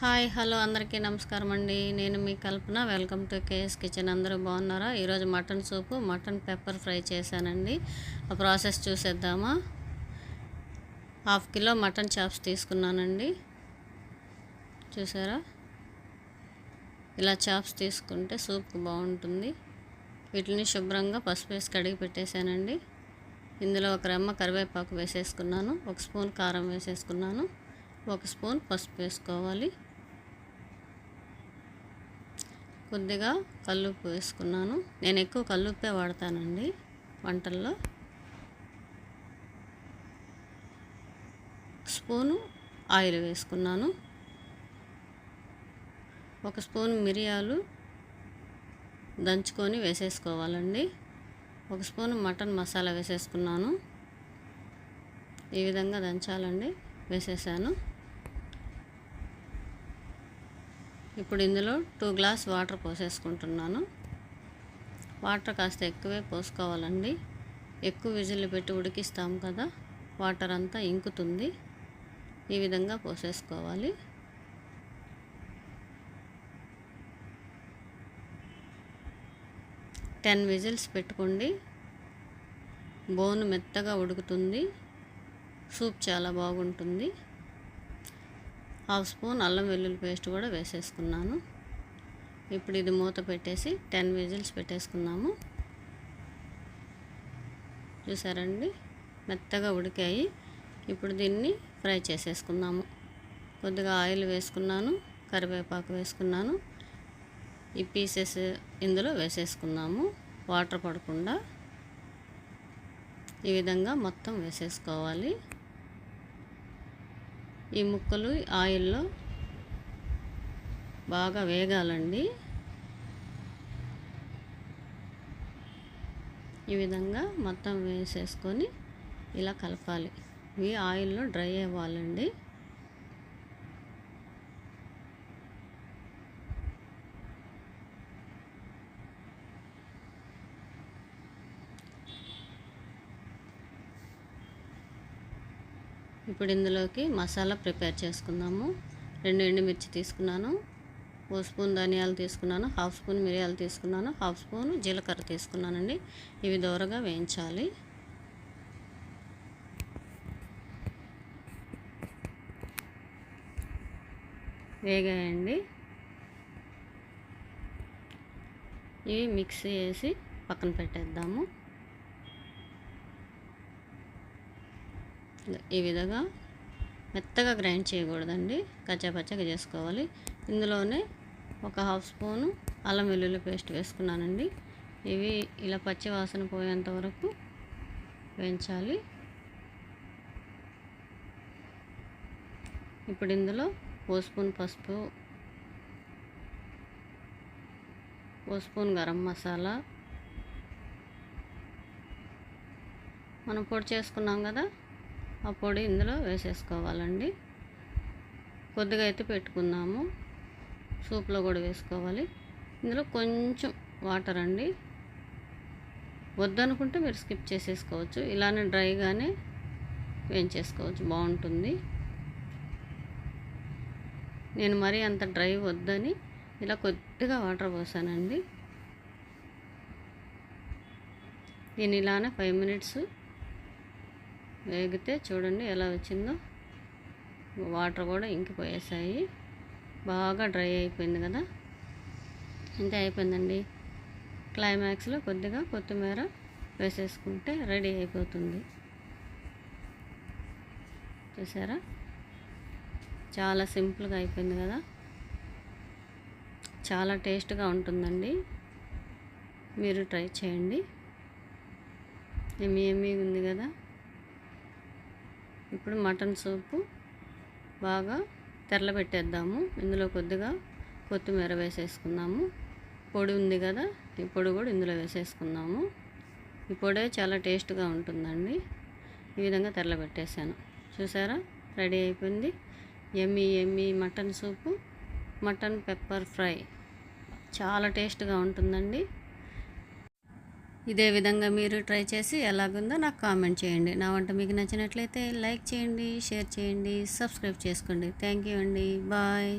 Hi hello అందరికీ నమస్కారం అండి. నేను మీ Kalpana. Welcome to KS kitchen. అందరూ బాగున్నారా? ఈరోజు mutton soup mutton pepper fry చేశానండి. ఆ ప్రాసెస్ చూసేద్దామా? హాఫ్ కిలో మటన్ చాప్స్ తీసుకున్నానండి. చూసారా? ఇలా చాప్స్ తీసుకుంటే సూప్ బాగుంటుంది. వీటిని శుభ్రంగా పసుపు వేసి కడిగి పెట్టేశానండి. ఇందులో ఒక రెమ్మ కరివేపాకు వేసేసుకున్నాను. ఒక స్పూన్ కారం వేసేసుకున్నాను. ఒక స్పూన్ పసుపు వేసుకోవాలి. కొద్దిగా కల్లుప్పు వేసుకున్నాను. నేను ఎక్కువ కల్లుప్పే వాడతానండి వంటల్లో. స్పూను ఆయిల్ వేసుకున్నాను. ఒక స్పూన్ మిరియాలు దంచుకొని వేసేసుకోవాలండి. ఒక స్పూన్ మటన్ మసాలా వేసేసుకున్నాను. ఈ విధంగా దంచాలండి. వేసేసాను. ఇప్పుడు ఇందులో టూ గ్లాస్ వాటర్ పోసేసుకుంటున్నాను. వాటర్ కాస్త ఎక్కువే పోసుకోవాలండి. ఎక్కువ విజిల్లు పెట్టి ఉడికిస్తాం కదా వాటర్ అంతా ఇంకుతుంది. ఈ విధంగా పోసేసుకోవాలి. టెన్ విజిల్స్ పెట్టుకోండి. బోన్ మెత్తగా ఉడుకుతుంది. సూప్ చాలా బాగుంటుంది. హాఫ్ స్పూన్ అల్లం వెల్లుల్లి పేస్ట్ కూడా వేసేసుకున్నాను. ఇప్పుడు ఇది మూత పెట్టేసి టెన్ విజిల్స్ పెట్టేసుకున్నాము చూసారండి? మెత్తగా ఉడికాయి. ఇప్పుడు దీన్ని ఫ్రై చేసేసుకుందాము. కొద్దిగా ఆయిల్ వేసుకున్నాను కరివేపాకు వేసుకున్నాను. ఈ పీసెస్ ఇందులో వేసేసుకుందాము. వాటర్ పడకుండా ఈ విధంగా మొత్తం వేసేసుకోవాలి. ఈ ముక్కలు ఆయిల్లో బాగా వేగాలండి. ఈ విధంగా మొత్తం వేసేసుకొని ఇలా కలపాలి. ఇవి ఆయిల్లో డ్రై అవ్వాలండి. ఇప్పుడు ఇందులోకి మసాలా ప్రిపేర్ చేసుకుందాము. రెండు ఎండుమిర్చి తీసుకున్నాను. ఓ స్పూన్ ధనియాలు తీసుకున్నాను. హాఫ్ స్పూన్ మిరియాలు తీసుకున్నాను. హాఫ్ స్పూన్ జీలకర్ర తీసుకున్నానండి. ఇవి దూరగా వేయించాలి. వేగాయండి. ఇవి మిక్స్ వేసి పక్కన పెట్టేద్దాము. ఈ విధంగా మెత్తగా గ్రైండ్ చేయకూడదండి. కచ్చాపచ్చగా చేసుకోవాలి. ఇందులోనే ఒక హాఫ్ స్పూను అల్లం వెల్లుల్లి పేస్ట్ వేసుకున్నానండి. ఇవి ఇలా పచ్చి వాసన పోయేంత వరకు వేయించాలి. ఇప్పుడు ఇందులో ఓ స్పూన్ పసుపు ఓ స్పూన్ గరం మసాలా. మనం పొడి చేసుకున్నాం కదా ఆ పొడి ఇందులో వేసేసుకోవాలండి. కొద్దిగా అయితే పెట్టుకున్నాము సూప్లో కూడా వేసుకోవాలి. ఇందులో కొంచెం వాటర్ అండి. వద్దనుకుంటే మీరు స్కిప్ చేసేసుకోవచ్చు. ఇలానే డ్రైగానే వేయించేసుకోవచ్చు. బాగుంటుంది. నేను మరీ అంత డ్రై వద్దని ఇలా కొద్దిగా వాటర్ పోసానండి. నేను ఇలానే ఫైవ్ మినిట్స్ వేగితే చూడండి ఎలా వచ్చిందో. వాటర్ కూడా ఇంకిపోయేసాయి. బాగా డ్రై అయిపోయింది కదా. ఇంతే అయిపోయిందండి. క్లైమాక్స్లో కొద్దిగా కొత్తిమీర వేసేసుకుంటే రెడీ అయిపోతుంది. చూసారా? చాలా సింపుల్గా అయిపోయింది కదా. చాలా టేస్ట్గా ఉంటుందండి. మీరు ట్రై చేయండి. ఎమ్మి ఎమ్మి ఉంది కదా? ఇప్పుడు మటన్ సూపు బాగా తెరలబెట్టేద్దాము ఇందులో కొద్దిగా కొత్తిమీర వేసేసుకుందాము. పొడి ఉంది కదా ఈ పొడి కూడా ఇందులో వేసేసుకుందాము. ఈ పొడే చాలా టేస్ట్గా ఉంటుందండి. ఈ విధంగా తెరలబెట్టేసాను చూసారా? రెడీ అయిపోయింది. ఎమ్మి ఎమ్మి mutton soup mutton pepper fry. చాలా టేస్ట్గా ఉంటుందండి. ఇదే విధంగా మీరు ట్రై చేసి ఎలాగుందో నాకు కామెంట్ చేయండి. నా వంట మీకు నచ్చినట్లయితే లైక్ చేయండి షేర్ చేయండి సబ్స్క్రైబ్ చేసుకోండి. థ్యాంక్ యూ అండి. బాయ్.